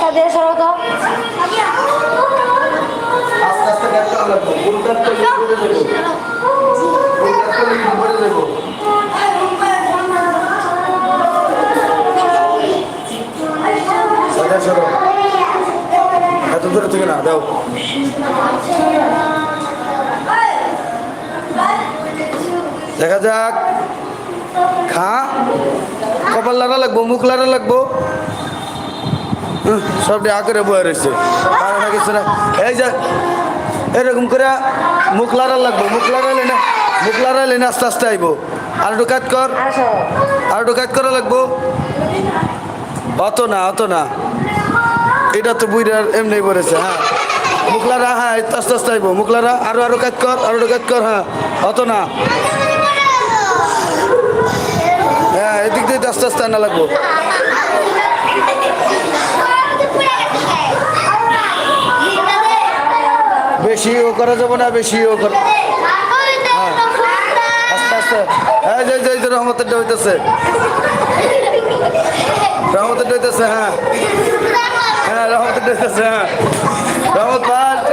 সাদিয়া সরো তো আস্তে আস্তে গ্যাপ করা লাগবে ফুল গ্যাপ করলে পড়ে যাব ফুল গ্যাপ করলে পড়ে যাব সাদা সরো এত দূরে থেকে না দাও দেখা যাক। খা কপাল লাড়া লাগবো, মুখ লাড়া লাগবো? সব ডে করে বয়ে রয়েছে আর এই যে, এরকম করে মুখ লাড়া লাগবো, মুখ লাড়াইলে না, মুখ লাড়াইলে না আস্তে আস্তে আইবো। আর একটু কাজ কর। আর একটু কাজ করা লাগবো। অত না অত না। এটা তো বুইরার এমনি পড়েছে হ্যাঁ। মুখলারা হ্যাঁ আস্তে আস্তে আইবো মুখলারা আরও আরও কাজ কর, আরও কাজ কর হ্যাঁ। অত না হ্যাঁ এদিক দিয়ে আস্তে আস্তে আনা লাগবো। বেশি ও করা যাবে না বেশি ও করা আস্তে আস্তে। হ্যাঁ রহমতের হইতেছে। রহমতের হইতেছে হ্যাঁ। হ্যাঁ রহমতের হইতেছে হ্যাঁ। রহমত ফার্স্ট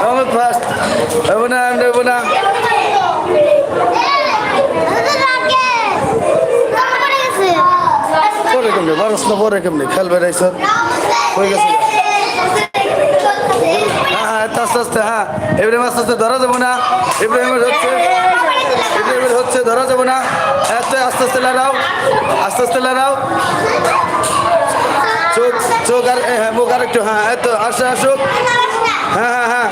রহমত ফার্স্ট হব না আমি না পরে কেমনি বারোস না পরে খেলবে রে স্যার হয়ে গেছে হ্যাঁ হ্যাঁ আস্তে আস্তে হ্যাঁ। ইব্রাহিম, আস্তে আস্তে, ধরা যাব না। ইব্রাহিমের হচ্ছে ইব্রাহিমের হচ্ছে ধরা যাব না। এত, আস্তে আস্তে, লড়াও। আস্তে আস্তে, লড়াও। চোখ চোখ আর হ্যাঁ মুখ আর একটু হ্যাঁ এত, আসে আসুক হ্যাঁ হ্যাঁ হ্যাঁ।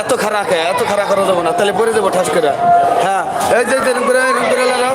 এত খারাপ এত খারাপ করা যাব না। তাহলে পড়ে যাব ঠাস করে। হ্যাঁ এই যে এরকম করে এরকম করে লড়াও।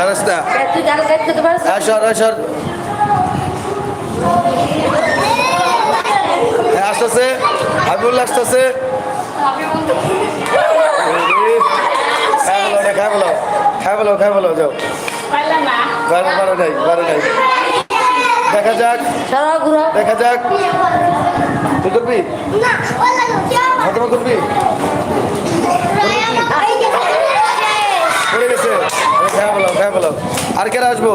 রাস্তা তুই গান গাইতে তো পারছ আসর আসর। হ্যাঁ আসতেছে। হাবিবুল্লাহ আসতেছে। খাই বলো খাই বলো। খাই বলো যাও। বারো বারো নাই বারো নাই। দেখা যাক। দেখা যাক। তুই করবি? করবি পড়ে গেছে খাই বলো আর কেরা আসব?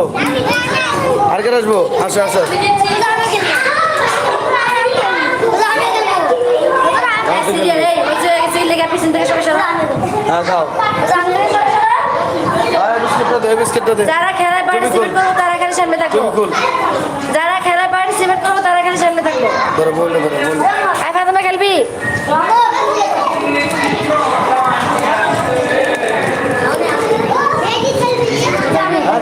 আর কেরা আসব? আসো আসো। হ্যাঁ খাও। যারা খেলায় পার্টিসিপেট করব তারা খালি সামনে থাকব যারা খেলায় পার্টিসিপেট করব তারা খালি সামনে থাকব আই ফাতেমা খেলবি আবার খেলবি আয়,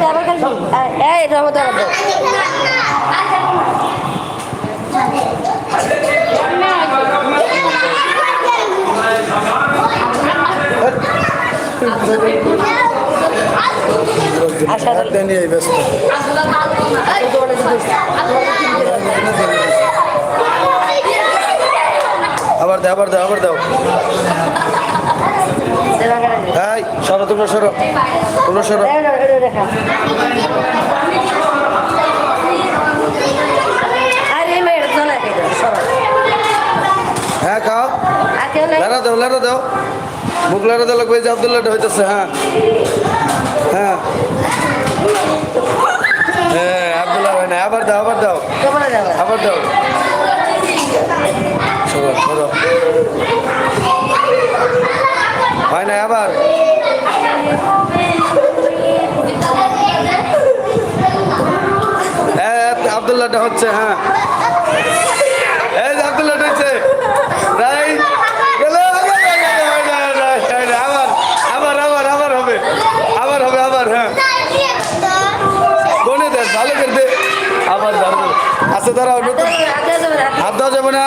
এই নিয়ে ব্যস্ত। আবার দাও আবার দাও আবার দাও। সরো তোমরা সরো। তোমরা সরো আরে মেয়ের চলে সরো হ্যাঁ খাও লারা দাও লারা দাও। মুখ লারা দাও লাগবে যে আবদুল্লাহটা হইতেছে হ্যাঁ। হ্যাঁ। হ্যাঁ আবদুল্লাহ হয় না আবার দাও আবার দাও। আবার? দাও। হয় না আবার? আবদুল্লাহটা হচ্ছে হ্যাঁ এই যে আবদুল্লাহটা হচ্ছে রাই হয় হয় হয় আবার আবার আবার আবার হবে আবার হবে আবার হ্যাঁ কোনে দেন ভালো করে দে আবার দাঁড়াবো আচ্ছা দাঁড়াও হাত দেওয়া যাবে না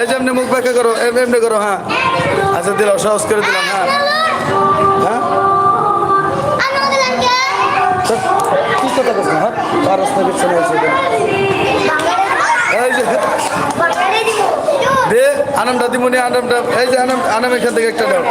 এই যে এমনি মুখ ব্যাখ্যা করো এমনি করো হ্যাঁ আচ্ছা দিলাম সহজ করে দিলাম হ্যাঁ হ্যাঁ কি কথা হ্যাঁ আর রাস্তা এই যে দে আনামটা দিমুনি আনামটা এই যে আনাম আনাম এখান থেকে একটা দাও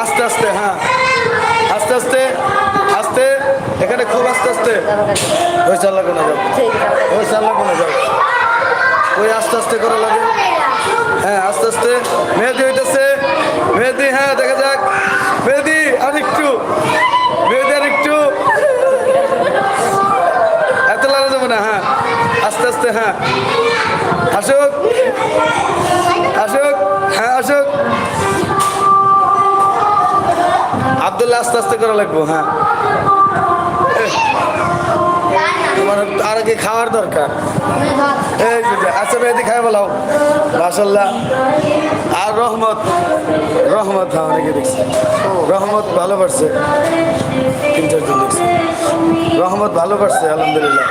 আস্তে আস্তে হ্যাঁ। আস্তে আস্তে আস্তে। এখানে খুব আস্তে আস্তে। ওই চাল লাগবে না যাও ওই চাল লাগবে না যাও ওই আস্তে আস্তে করে লাগে। হ্যাঁ আস্তে আস্তে। মেহেদি হইতেছে। মেহেদি হ্যাঁ দেখা যাক। মেহেদি আর একটু। মেহেদি আর একটু। এত লাগা যাবে না হ্যাঁ। আস্তে আস্তে হ্যাঁ। আসুক। আসুক। হ্যাঁ আসুক। আবদুল্লাহ আস্তে আস্তে করা লাগবো হ্যাঁ। তোমার আর কি খাওয়ার দরকার? আচ্ছা খাই বলাও আর রহমত রহমত হ্যাঁ, রহমত তিন চারজন রহমত আলহামদুলিল্লাহ।